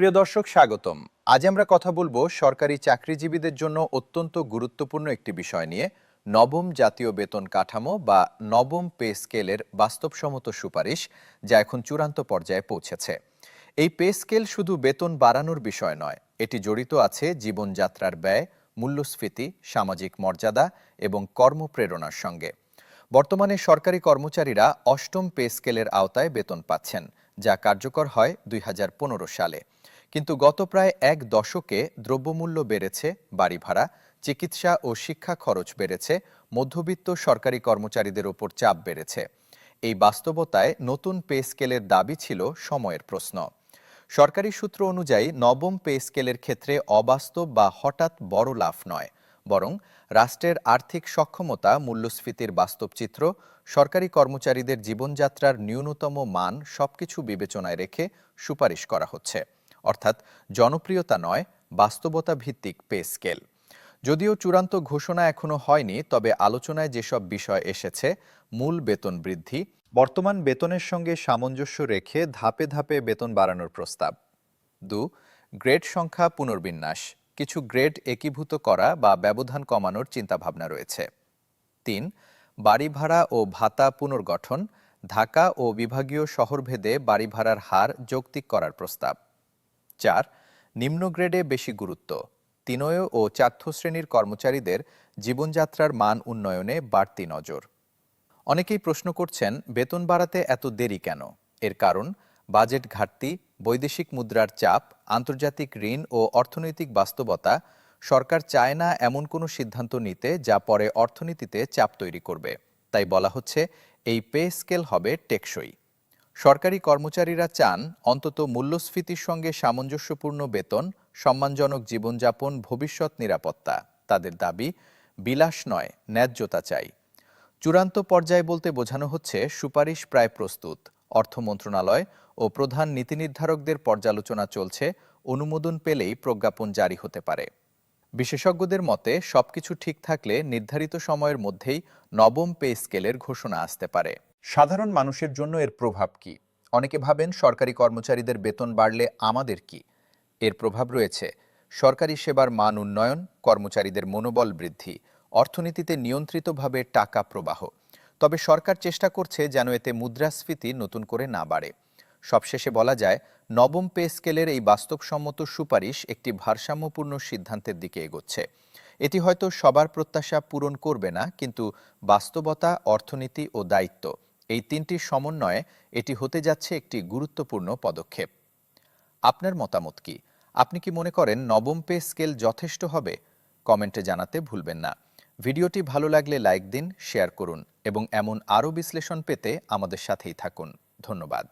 প্রিয় দর্শক, স্বাগতম। আজ আমরা কথা বলব সরকারি চাকরিজীবীদের জন্য অত্যন্ত গুরুত্বপূর্ণ একটি বিষয় নিয়ে, নবম জাতীয় বেতন কাঠামো বা নবম পে স্কেলের বাস্তবসম্মত সুপারিশ যা এখন চূড়ান্ত পর্যায়ে পৌঁছেছে। এই পে স্কেল শুধু বেতন বাড়ানোর বিষয় নয়, এটি জড়িত আছে জীবনযাত্রার ব্যয়, মূল্যস্ফীতি, সামাজিক মর্যাদা এবং কর্মপ্রেরণার সঙ্গে। বর্তমানে সরকারি কর্মচারীরা অষ্টম পে স্কেলের আওতায় বেতন পাচ্ছেন যা কার্যকর হয় দুই হাজার পনেরো সালে। কিন্তু গত প্রায় এক দশকে দ্রব্যমূল্য বেড়েছে, বাড়ি ভাড়া, চিকিৎসা ও শিক্ষা খরচ বেড়েছে, মধ্যবিত্ত সরকারি কর্মচারীদের ওপর চাপ বেড়েছে। এই বাস্তবতায় নতুন পে স্কেলের দাবি ছিল সময়ের প্রশ্ন। সরকারি সূত্র অনুযায়ী নবম পে স্কেলের ক্ষেত্রে অবাস্তব বা হঠাৎ বড় লাভ নয়। বরং রাষ্ট্রের আর্থিক সক্ষমতা, মূল্যস্ফীতির বাস্তব চিত্র সরকারি কর্মচারীদের জীবনযাত্রার ন্যূনতম মান সবকিছু বিবেচনায় রেখে সুপারিশ করা হচ্ছে। অর্থাৎ জনপ্রিয়তা নয়, বাস্তবতা ভিত্তিক পে স্কেল। যদিও চূড়ান্ত ঘোষণা এখনও হয়নি, তবে আলোচনায় যেসব বিষয় এসেছে, মূল বেতন বৃদ্ধি, বর্তমান বেতনের সঙ্গে সামঞ্জস্য রেখে ধাপে ধাপে বেতন বাড়ানোর প্রস্তাব। দু, গ্রেড সংখ্যা পুনর্বিন্যাস। কিছু গ্রেড একীভূত করা বা ব্যবধান কমানোর চিন্তাভাবনা রয়েছে। তিন, বাড়ি ভাড়া ও ভাতা পুনর্গঠন, ঢাকা ও বিভাগীয় শহরভেদে বাড়ি ভাড়ার হার যৌক্তিক করার প্রস্তাব। চার, নিম্ন গ্রেডে বেশি গুরুত্ব। তিনয় ও চার্থ শ্রেণির কর্মচারীদের জীবনযাত্রার মান উন্নয়নে বাড়তি নজর। অনেকেই প্রশ্ন করছেন, বেতন বাড়াতে এত দেরি কেন? এর কারণ, বাজেট ঘাটতি বৈদেশিক মুদ্রার চাপ, আন্তর্জাতিক ঋণ ও অর্থনৈতিক বাস্তবতা, সরকার চায় না এমন কোনো সিদ্ধান্ত নিতে যা পরে অর্থনীতিতে চাপ তৈরি করবে। তাই বলা হচ্ছে, এই পে স্কেল হবে টেকসই। সরকারি কর্মচারীরা চান অন্তত মূল্যস্ফীতির সঙ্গে সামঞ্জস্যপূর্ণ বেতন, সম্মানজনক জীবনযাপন, ভবিষ্যৎ নিরাপত্তা। তাদের দাবি, বিলাস নয়, ন্যায্যতা চাই। চূড়ান্ত পর্যায়ে বলতে বোঝানো হচ্ছে, সুপারিশ প্রায় প্রস্তুত। অর্থ মন্ত্রণালয় ও প্রধান নীতি নির্ধারকদের পর্যালোচনা চলছে, অনুমোদন পেলেই প্রজ্ঞাপন জারি হতে পারে। বিশেষজ্ঞদের মতে, সবকিছু ঠিক থাকলে নির্ধারিত সময়ের মধ্যেই নবম পে স্কেলের ঘোষণা আসতে পারে। সাধারণ মানুষের জন্য এর প্রভাব কি? অনেকে ভাবেন সরকারি কর্মচারীদের বেতন বাড়লে আমাদের কি? এর প্রভাব রয়েছে। সরকারি সেবার মান উন্নয়ন, কর্মচারীদের মনোবল বৃদ্ধি, অর্থনীতিতে নিয়ন্ত্রিতভাবে টাকা প্রবাহ। তবে সরকার চেষ্টা করছে যেন এতে মুদ্রাস্ফীতি নতুন করে না বাড়ে। সবশেষে বলা যায়, নবম পে স্কেলের এই বাস্তবসম্মত সুপারিশ একটি ভারসাম্যপূর্ণ সিদ্ধান্তের দিকে এগোচ্ছে। এটি হয়তো সবার প্রত্যাশা পূরণ করবে না, কিন্তু বাস্তবতা, অর্থনীতি ও দায়িত্ব, এই তিনটির সমন্বয়ে এটি হতে যাচ্ছে একটি গুরুত্বপূর্ণ পদক্ষেপ। আপনার মতামত কি? আপনি কি মনে করেন নবম পে স্কেল যথেষ্ট হবে? কমেন্টে জানাতে ভুলবেন না। ভিডিওটি ভালো লাগলে লাইক দিন, শেয়ার করুন। এবং এমন আরও বিশ্লেষণ পেতে আমাদের সাথেই থাকুন। ধন্যবাদ।